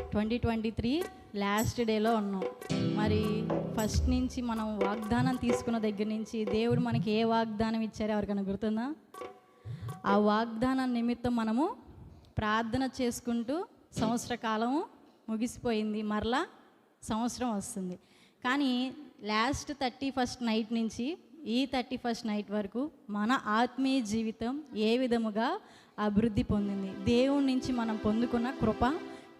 Twenty twenty three last డేలో ఉన్నాం. మరి ఫస్ట్ నుంచి మనం వాగ్దానం తీసుకున్న దగ్గర నుంచి దేవుడు మనకి ఏ వాగ్దానం ఇచ్చారో ఎవరికైనా గుర్తుందా? ఆ వాగ్దానం నిమిత్తం మనము ప్రార్థన చేసుకుంటూ సంవత్సర కాలము ముగిసిపోయింది. మరలా సంవత్సరం వస్తుంది. కానీ లాస్ట్ థర్టీ ఫస్ట్ నైట్ నుంచి ఈ థర్టీ ఫస్ట్ నైట్ వరకు మన ఆత్మీయ జీవితం ఏ విధముగా అభివృద్ధి పొందింది? దేవుడి నుంచి మనం పొందుకున్న కృప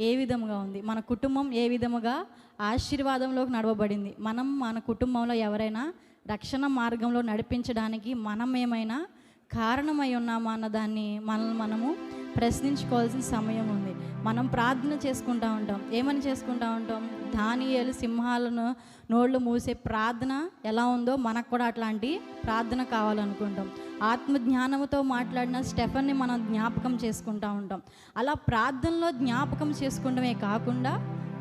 ఏ విధముగా ఉంది? మన కుటుంబం ఏ విధముగా ఆశీర్వాదంలోకి నడవబడింది? మనం మన కుటుంబంలో ఎవరైనా రక్షణ మార్గంలో నడిపించడానికి మనం ఏమైనా కారణమై ఉన్నామా అన్న దాన్ని మనల్ని మనము ప్రశ్నించుకోవాల్సిన సమయం ఉంది. మనం ప్రార్థన చేసుకుంటూ ఉంటాం. ఏమని చేసుకుంటూ ఉంటాం? ధాన్యాలు సింహాలను నోళ్ళు మూసే ప్రార్థన ఎలా ఉందో మనకు కూడా అట్లాంటి ప్రార్థన కావాలనుకుంటాం. ఆత్మ జ్ఞానంతో మాట్లాడిన స్టెఫన్ని మనం జ్ఞాపకం చేసుకుంటూ ఉంటాం. అలా ప్రార్థనలో జ్ఞాపకం చేసుకోవడమే కాకుండా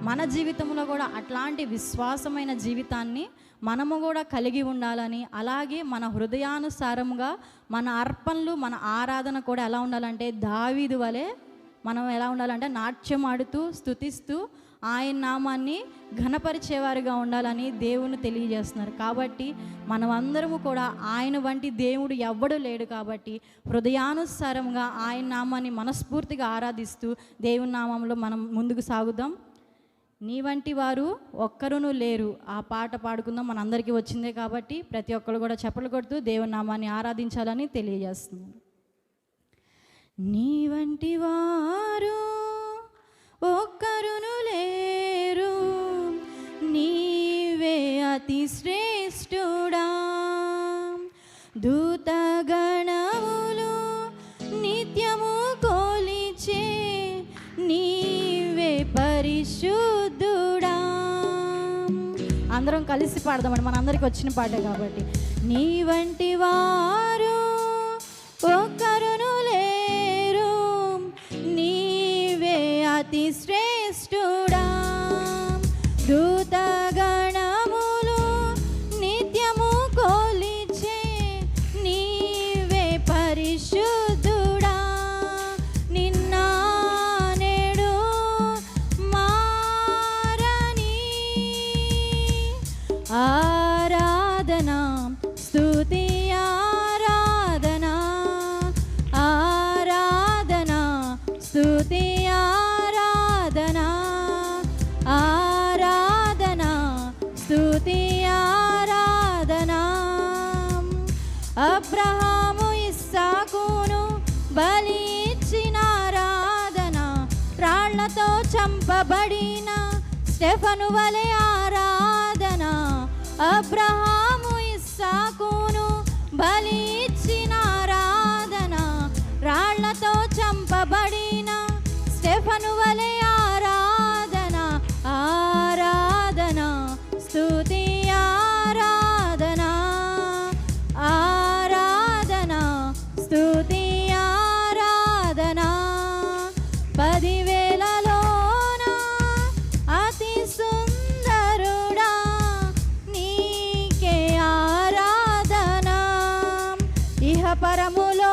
మన జీవితంలో కూడా అట్లాంటి విశ్వాసమైన జీవితాన్ని మనము కూడా కలిగి ఉండాలని అలాగే మన హృదయానుసారముగా మన అర్పణలు మన ఆరాధన కూడా ఎలా ఉండాలంటే దావీదు వలె మనం ఎలా ఉండాలంటే నాట్యం ఆడుతూ స్థుతిస్తూ ఆయన నామాన్ని ఘనపరిచేవారుగా ఉండాలని దేవుని తెలియజేస్తున్నారు. కాబట్టి మనమందరము కూడా ఆయన వంటి దేవుడు ఎవ్వడు లేడు కాబట్టి హృదయానుసారంగా ఆయన నామాన్ని మనస్ఫూర్తిగా ఆరాధిస్తూ దేవుని నామంలో మనం ముందుకు సాగుదాం. నీ వంటి వారు ఒక్కరునూ లేరు. ఆ పాట పాడుకుందాం. మనందరికీ వచ్చిందే కాబట్టి ప్రతి ఒక్కరు కూడా చెప్పలు కొడుతూ దేవుని నామాన్ని ఆరాధించాలని తెలియజేస్తున్నాను నీ వంటి వారు ఒక్కరును లేరు. నీవే అతి శ్రేష్ఠుడా. దూతగణములు నిత్యము కోలిచే నీవే పరిశుద్ధుడా. అందరం కలిసి పాడదామండి మనందరికి వచ్చిన పాట కాబట్టి. నీ వంటి వారు ఒక్క అతి శ్రేష్ఠుడా పిలువబడిన స్టెఫను వలె ఆరాధన అబ్రహాము ఇస్సాకును బలి సుఖపరములో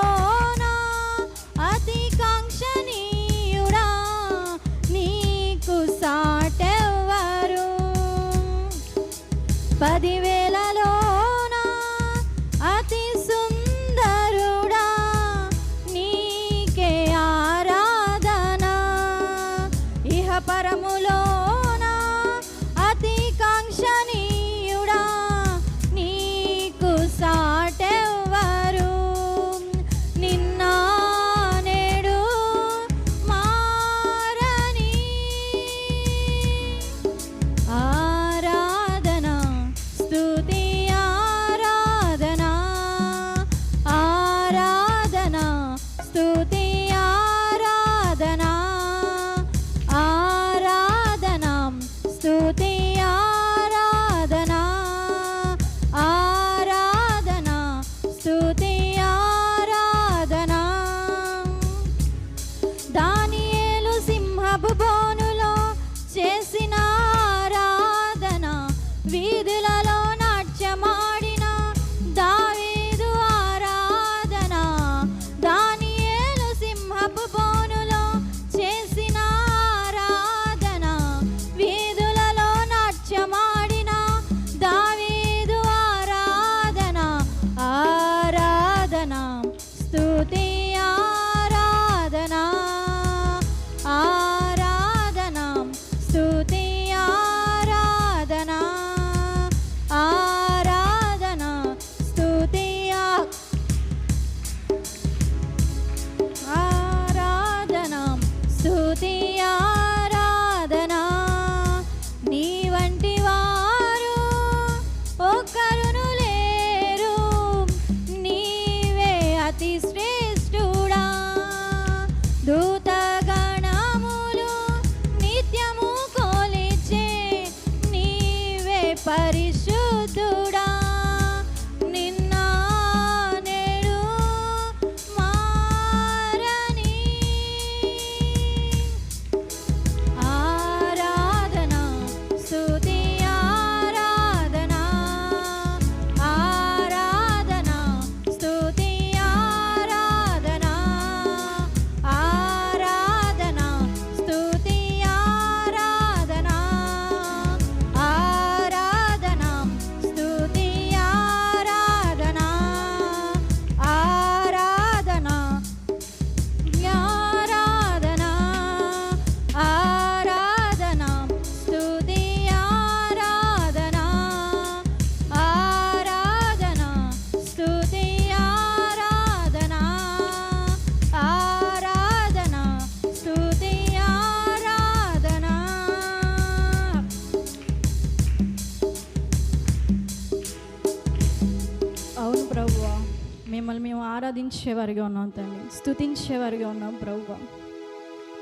ఆరాధించేవారిగా ఉన్నాం తండ్రి. స్థుతించేవారిగా ఉన్నాం ప్రభు.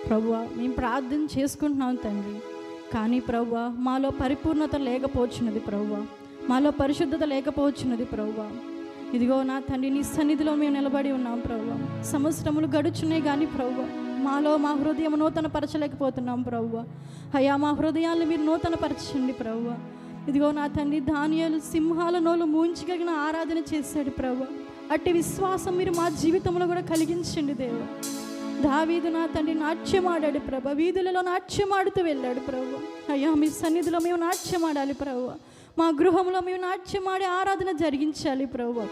ప్రభు మేము ప్రార్థన చేసుకుంటున్నాం తండ్రి. కానీ ప్రభు మాలో పరిపూర్ణత లేకపోవచ్చున్నది ప్రభు. మాలో పరిశుద్ధత లేకపోవచ్చున్నది ప్రభు. ఇదిగో నా తండ్రి నీ సన్నిధిలో మేము నిలబడి ఉన్నాం ప్రభు. సంవత్సరములు గడుచున్నాయి కానీ ప్రభు మాలో మా హృదయం నూతన పరచలేకపోతున్నాం ప్రభు. అయ్యా మా హృదయాన్ని మీరు నూతన పరచండి ప్రభు. ఇదిగో నా తండ్రి ధాన్యాలు సింహాల నోలు మూంచగలిగిన ఆరాధన చేశాడు ప్రభు. అట్టి విశ్వాసం మీరు మా జీవితంలో కూడా కలిగించండి దేవుడు. దావీదు నా తండ్రి నాట్యమాడాడు ప్రభ. వీధులలో నాట్యమాడుతూ వెళ్ళాడు ప్రభు. అయ్యా మీ సన్నిధిలో మేము నాట్యమాడాలి ప్రభు. మా గృహంలో మేము నాట్యమాడి ఆరాధన జరిగించాలి ప్రభు.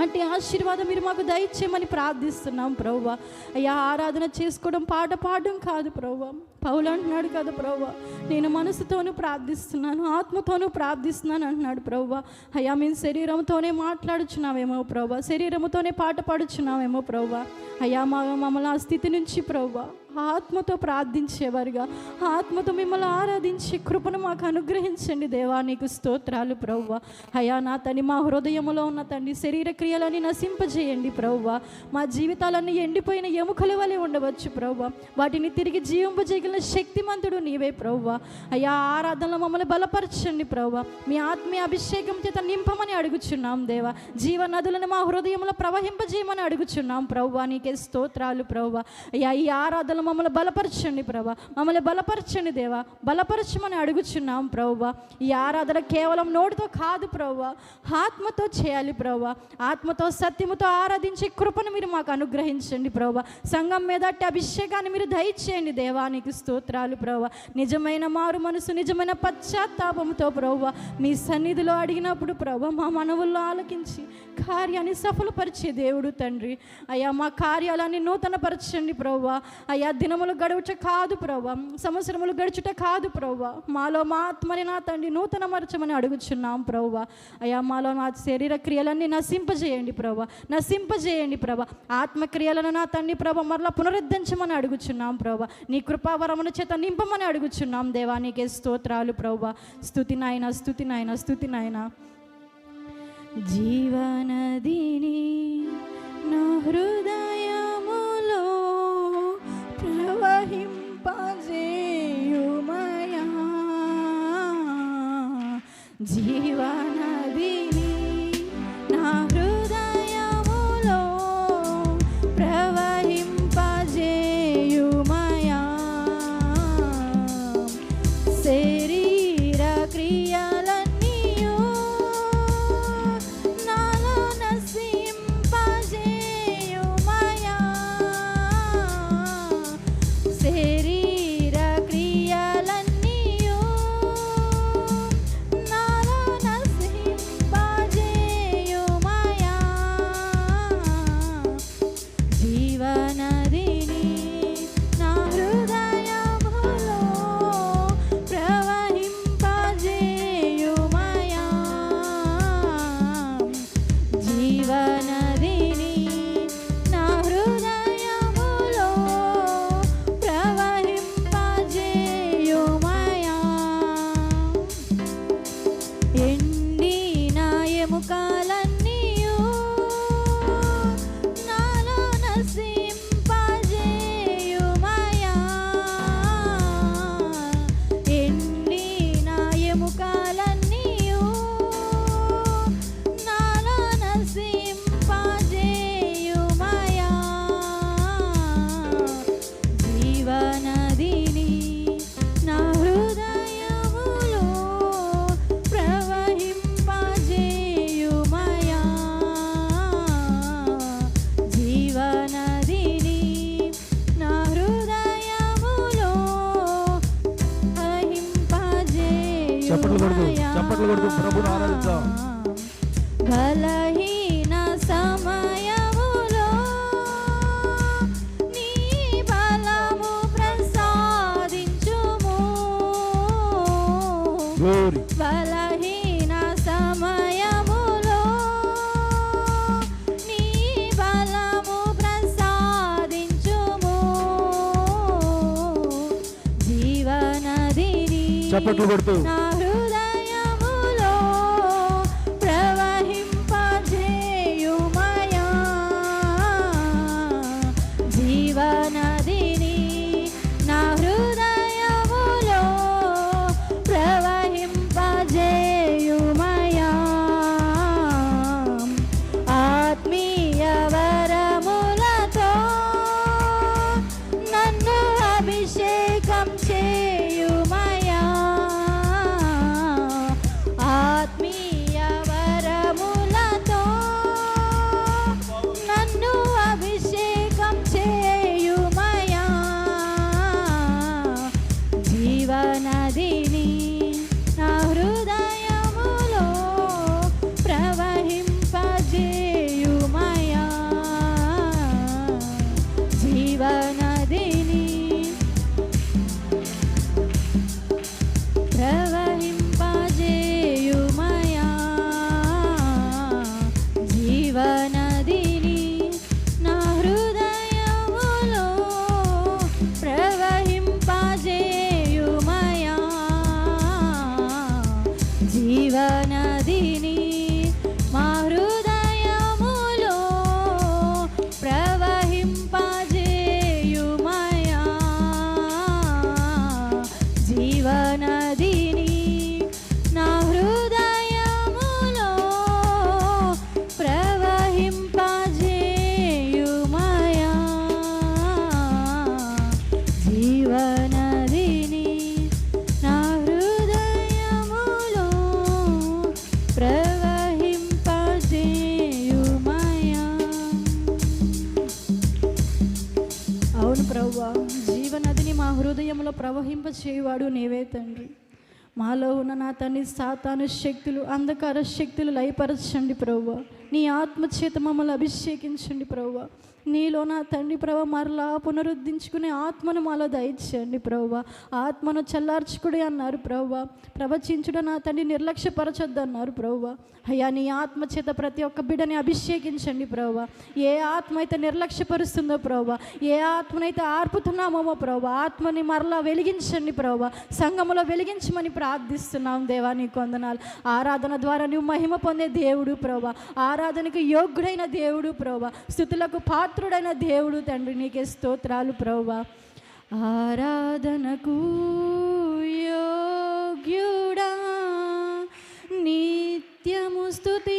అంటే ఆశీర్వాదం మీరు మాకు దయచేయమని ప్రార్థిస్తున్నాం ప్రభు. అయ్యా ఆరాధన చేసుకోవడం పాట పాడడం కాదు ప్రభు. పౌలు అంటున్నాడు కదా ప్రవ్వ నేను మనసుతోనూ ప్రార్థిస్తున్నాను ఆత్మతోనూ ప్రార్థిస్తున్నాను అంటున్నాడు ప్రవ్వ. అయ్యా మేము శరీరంతోనే మాట్లాడుచున్నామేమో ప్రవ్వ శరీరంతోనే పాట పాడుచున్నామేమో ప్రవ్వ. అయ్యా మా మమ్మల్ని ఆ స్థితి నుంచి ప్రభు ఆత్మతో ప్రార్థించేవారుగా. ఆత్మతో మిమ్మల్ని ఆరాధించే కృపను మాకు అనుగ్రహించండి దేవా నీకు స్తోత్రాలు ప్రవ్వ. అయా నా తని మా హృదయంలో ఉన్న తండ్రి శరీర క్రియలని నశింపజేయండి ప్రవ్వ. మా జీవితాలన్నీ ఎండిపోయిన ఎముకల వలె ఉండవచ్చు ప్రవ్వ. వాటిని తిరిగి జీవింపజేయగలిగిన శక్తిమంతుడు నీవే ప్రవ్వ. అయా ఆరాధనలో మమ్మల్ని బలపరచండి ప్రవ్వ. మీ ఆత్మీయ అభిషేకం చేత నింపమని అడుగుచున్నాం దేవా. జీవ నదులను మా హృదయంలో ప్రవహింపజేయమని అడుగుచున్నాం ప్రవ్వ. నీకే స్తోత్రాలు ప్రవ్వ. అయ్యా ఈ ఆరాధన మమ్మల్ని బలపరచండి ప్రభా. మమ్మల్ని బలపరచండి దేవా. బలపరచమని అడుగుచున్నాం ప్రభా. ఈ ఆరాధన కేవలం నోటితో కాదు ప్రభా. ఆత్మతో చేయాలి ప్రభా. ఆత్మతో సత్యముతో ఆరాధించే కృపను మీరు మాకు అనుగ్రహించండి ప్రభా. సంఘం మీద అట్టి అభిషేకాన్ని మీరు దయచేయండి దేవానికి స్తోత్రాలు ప్రభా. నిజమైన మారు మనసు నిజమైన పశ్చాత్తాపంతో ప్రభా. మీ సన్నిధిలో అడిగినప్పుడు ప్రభ మా మనవుల్లో ఆలకించి కార్యాన్ని సఫలపరిచే దేవుడు తండ్రి. అయ్యా మా కార్యాలన్నీ నూతనపరచండి ప్రభా. అయ్యా దినములు గడువుట కాదు ప్రభా సంవత్సరములు గడుచుట కాదు ప్రభా మాలో మా ఆత్మని నా తండ్రి నూతనమరచమని అడుగుచున్నాం ప్రభా అయ్యా మాలో మా శరీర క్రియలన్నీ నశింపజేయండి ప్రభా నశింపజేయండి ప్రభా ఆత్మక్రియలను నా తండ్రి ప్రభా మరలా పునరుద్ధరించమని అడుగుచున్నాం ప్రభా నీ కృపావరమును చేత నింపమని అడుగుచున్నాం దేవా. నీకే స్తోత్రాలు ప్రభా స్థుతి నాయన స్థుతి నాయన స్థుతి నాయన. జీవనదిని నా హృదయ జీవనదిని చప్పట్లు కొడుతూ ప్రవహింప నీవే తండ్రి. మాలో ఉన్న నా తండ్రి సాతాను శక్తులు అంధకార శక్తులు లయపరచండి ప్రవ్వ నీ ఆత్మ చేత మమ్మల్ని అభిషేకించండి ప్రవ్వా నీలో నా తండ్రి ప్రభ మరలా పునరుద్ధరించుకునే ఆత్మను మాలో దయచేయండి ప్రభు. ఆత్మను చల్లార్చుకుడి అన్నారు ప్రభు. ప్రవచించుడు నా తండ్రి నిర్లక్ష్యపరచొద్దు అన్నారు ప్రభు. అయ్యా నీ ఆత్మ చేత ప్రతి ఒక్క బిడ్డని అభిషేకించండి ప్రభు. ఏ ఆత్మ అయితే నిర్లక్ష్యపరుస్తుందో ప్రభు ఏ ఆత్మనైతే ఆర్పుతున్నామో ప్రభు ఆత్మని మరలా వెలిగించండి ప్రభు. సంఘములో వెలిగించమని ప్రార్థిస్తున్నాం దేవా కొందనాలు ఆరాధన ద్వారా నువ్వు మహిమ పొందే దేవుడు ప్రభు. ఆరాధనకు యోగ్యుడైన దేవుడు ప్రభా. స్థుతులకు పాత్రుడైన దేవుడు తండ్రి నీకే స్తోత్రాలు ప్రభా ఆరాధనకు యోగ్యుడా నిత్యము స్థుతి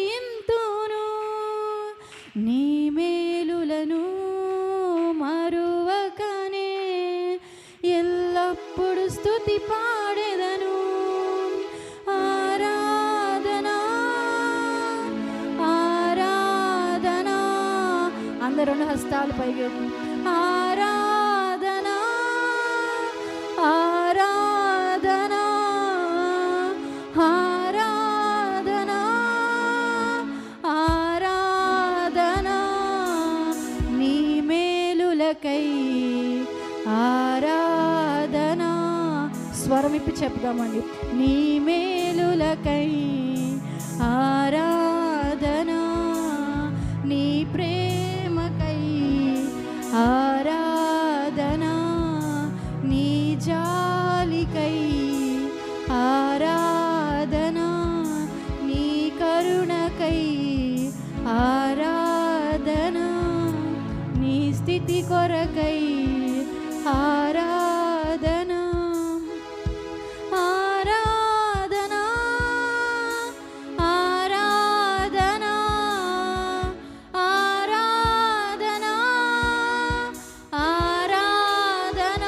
స్తోత్రాలు పైగా పైకి ఆరాధనా ఆరాధనా ఆరాధనా ఆరాధనా. నీ మేలులకై ఆరాధనా. స్వరం ఇప్పి చెప్దామండి నీ మేలులకై కొరకై ఆరాధన ఆరాధన ఆరాధన ఆరాధనా ఆరాధన.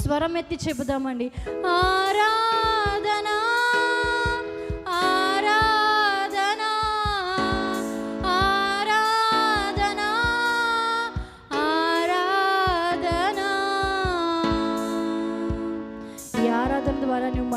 స్వరం ఎత్తి చెబుదామండి. ఆరా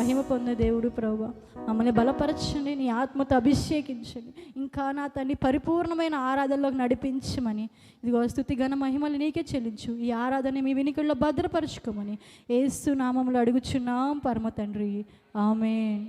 మహిమ పొందే దేవుడు ప్రభు. మమ్మల్ని బలపరచండి నీ ఆత్మతో అభిషేకించండి. ఇంకా నా తండ్రి పరిపూర్ణమైన ఆరాధనలోకి నడిపించమని. ఇదిగో స్థుతి ఘన మహిమలు నీకే చెల్లించు. ఈ ఆరాధన మీ వినికిల్లో భద్రపరచుకోమని. ఏసు నామంలో అడుగుచున్నాం పరమ తండ్రి. ఆమె